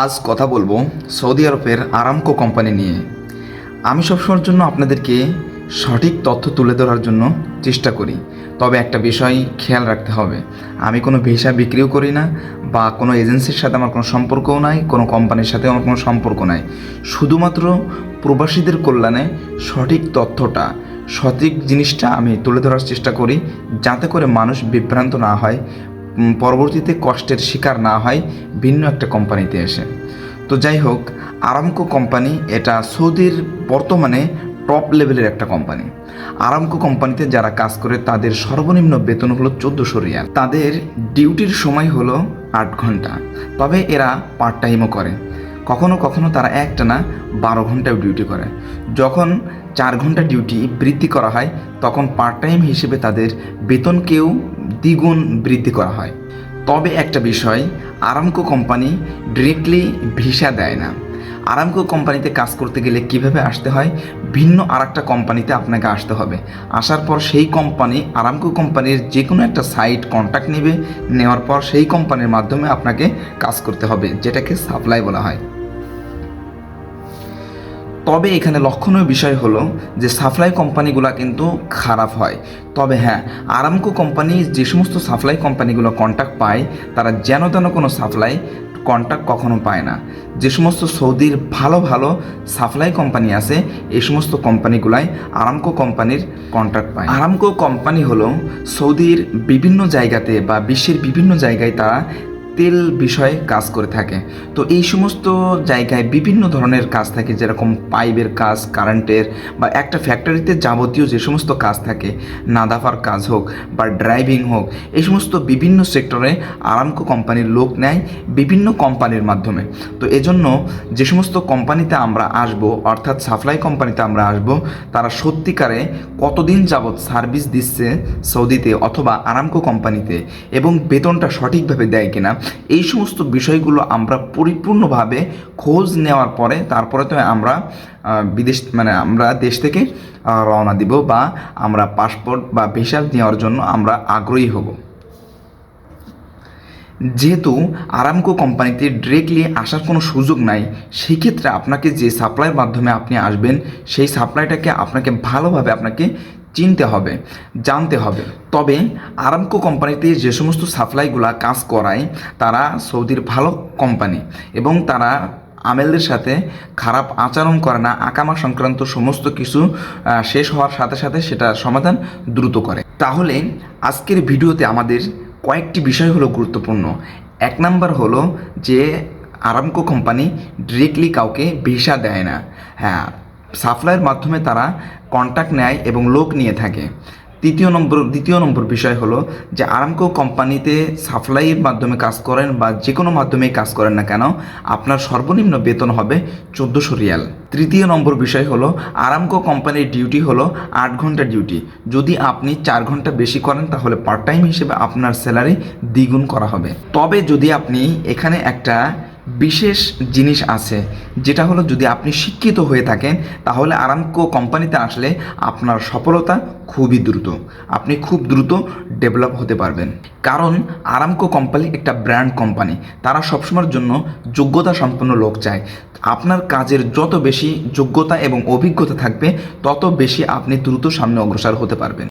আজ কথা বলব সৌদি আরবের আরামকো কোম্পানি নিয়ে। আমি সবসময়ের জন্য আপনাদেরকে সঠিক তথ্য তুলে ধরার জন্য চেষ্টা করি। তবে একটা বিষয় খেয়াল রাখতে হবে। আমি কোনো ভিসা বিক্রিও করি না বা কোনো এজেন্সির সাথে আমার কোনো সম্পর্কও নাই, কোনো কোম্পানির সাথে আমার কোনো সম্পর্ক নাই। শুধুমাত্র প্রবাসীদের কল্যাণে সঠিক তথ্যটা, সঠিক জিনিসটা আমি তুলে ধরার চেষ্টা করি যাতে করে মানুষ বিভ্রান্ত না হয় পরবর্তীতে কষ্টের শিকার না হয়, ভিন্ন একটা কোম্পানিতে এসে। তো যাই হোক আরামকো কোম্পানি এটা সৌদির বর্তমানে টপ লেভেলের একটা কোম্পানি আরামকো কোম্পানিতে যারা কাজ করে, তাদের সর্বনিম্ন বেতন হলো চোদ্দোশো রিয়াল। তাদের ডিউটির সময় হলো আট ঘণ্টা। তবে এরা পার্ট টাইমও করে। কখনো কখনো তারা একটানা বারো ঘন্টাও ডিউটি করে। যখন চার ঘণ্টা ডিউটি বৃদ্ধি করা হয়, তখন পার্ট টাইম হিসেবে তাদের বেতনকেও দ্বিগুণ বৃদ্ধি করা হয়। তবে একটা বিষয়, আরামকো কোম্পানি ডিরেক্টলি ভিসা দেয় না। আরামকো কোম্পানিতে কাজ করতে গেলে কীভাবে আসতে হয়? ভিন্ন আর একটা কোম্পানিতে আপনাকে আসতে হবে। আসার পর সেই কোম্পানি, আরামকো কোম্পানির যে কোনো একটা সাইট কন্ট্যাক্ট নেবে। নেওয়ার পর সেই কোম্পানির মাধ্যমে আপনাকে কাজ করতে হবে, যেটাকে সাপ্লাই বলা হয়। তবে এখানে লক্ষণীয় বিষয় হলো যে সাপ্লাই কোম্পানিগুলো কিন্তু খারাপ হয়। তবে হ্যাঁ আরামকো কোম্পানি যে সমস্ত সাপ্লাই কোম্পানিগুলো কন্ট্যাক্ট পায়, তারা যেন তেন কোনো সাপ্লাই কন্ট্যাক্ট কখনো পায় না। যে সমস্ত সৌদির ভালো ভালো সাপ্লাই কোম্পানি আছে এই সমস্ত কোম্পানিগুলাই আরামকো কোম্পানির কন্ট্যাক্ট পায়। আরামকো কোম্পানি হলো সৌদির বিভিন্ন জায়গাতে বা বিশ্বের বিভিন্ন জায়গায় তারা তেল বিষয়ে কাজ করে থাকে। তো এই সমস্ত জায়গায় বিভিন্ন ধরনের কাজ থাকে, যেরকম পাইপের কাজ, কারেন্টের বা একটা ফ্যাক্টরিতে যাবতীয় যে সমস্ত কাজ থাকে, নাদাফার কাজ হোক বা ড্রাইভিং হোক, এই সমস্ত বিভিন্ন সেক্টরে আরামকো কোম্পানির লোক নেয় বিভিন্ন কোম্পানির মাধ্যমে। তো এজন্য যে সমস্ত কোম্পানিতে আমরা আসব, অর্থাৎ সাপ্লাই কোম্পানিতে আমরা আসব, তারা সত্যিকারে কতদিন যাবৎ সার্ভিস দিচ্ছে সৌদিতে অথবা আরামকো কোম্পানিতে এবং বেতনটা সঠিকভাবে দেয় কিনা এই সমস্ত বিষয়গুলো আমরা পরিপূর্ণভাবে খোঁজ নেওয়ার পরে তারপরে তো আমরা বিদেশ মানে আমরা দেশ থেকে রওনা দিব বা আমরা পাসপোর্ট বা ভিসা নেওয়ার জন্য আমরা আগ্রহী হব। যেহেতু আরামকো কোম্পানিতে ডিরেক্টলি আসার কোনো সুযোগ নাই সেই ক্ষেত্রে আপনাকে যে সাপ্লাইয়ের মাধ্যমে আপনি আসবেন, সেই সাপ্লাইটাকে আপনাকে ভালোভাবে আপনাকে চিনতে হবে, জানতে হবে। তবে আরামকো কোম্পানিতে যে সমস্ত সাপ্লাইগুলা কাজ করায়, তারা সৌদির ভালো কোম্পানি এবং তারা আমেলদের সাথে খারাপ আচরণ করে না, আকামা সংক্রান্ত সমস্ত কিছু শেষ হওয়ার সাথে সাথে সেটা সমাধান দ্রুত করে। তাহলে আজকের ভিডিওতে আমাদের কয়েকটি বিষয় হলো গুরুত্বপূর্ণ। এক নাম্বার হলো যে, আরামকো কোম্পানি ডিরেক্টলি কাউকে ভিসা দেয় না। হ্যাঁ সাপ্লাইয়ের মাধ্যমে তারা কন্ট্যাক্ট নেয় এবং লোক নিয়ে থাকে। তৃতীয় নম্বর, দ্বিতীয় নম্বর বিষয় হলো যে আরামকো কোম্পানিতে সাপ্লাইয়ের মাধ্যমে কাজ করেন বা যে কোনো মাধ্যমেই কাজ করেন না কেন, আপনার সর্বনিম্ন বেতন হবে চোদ্দোশো রিয়াল। তৃতীয় নম্বর বিষয় হলো আরামকো কোম্পানির ডিউটি হলো আট ঘণ্টা ডিউটি যদি আপনি চার ঘণ্টা বেশি করেন, তাহলে পার্ট টাইম হিসেবে আপনার স্যালারি দ্বিগুণ করা হবে। তবে যদি আপনি এখানে একটা বিশেষ জিনিস আছে, যেটা হলো যদি আপনি শিক্ষিত হয়ে থাকেন, তাহলে আরামকো কোম্পানিতে আসলে আপনার সফলতা খুবই দ্রুত। আপনি খুব দ্রুত ডেভেলপ হতে পারবেন। কারণ আরামকো কোম্পানি একটা ব্র্যান্ড কোম্পানি। তারা সবসময়ের জন্য যোগ্যতা সম্পন্ন লোক চায়। আপনার কাজের যত বেশি যোগ্যতা এবং অভিজ্ঞতা থাকবে, তত বেশি আপনি দ্রুত সামনে অগ্রসর হতে পারবেন।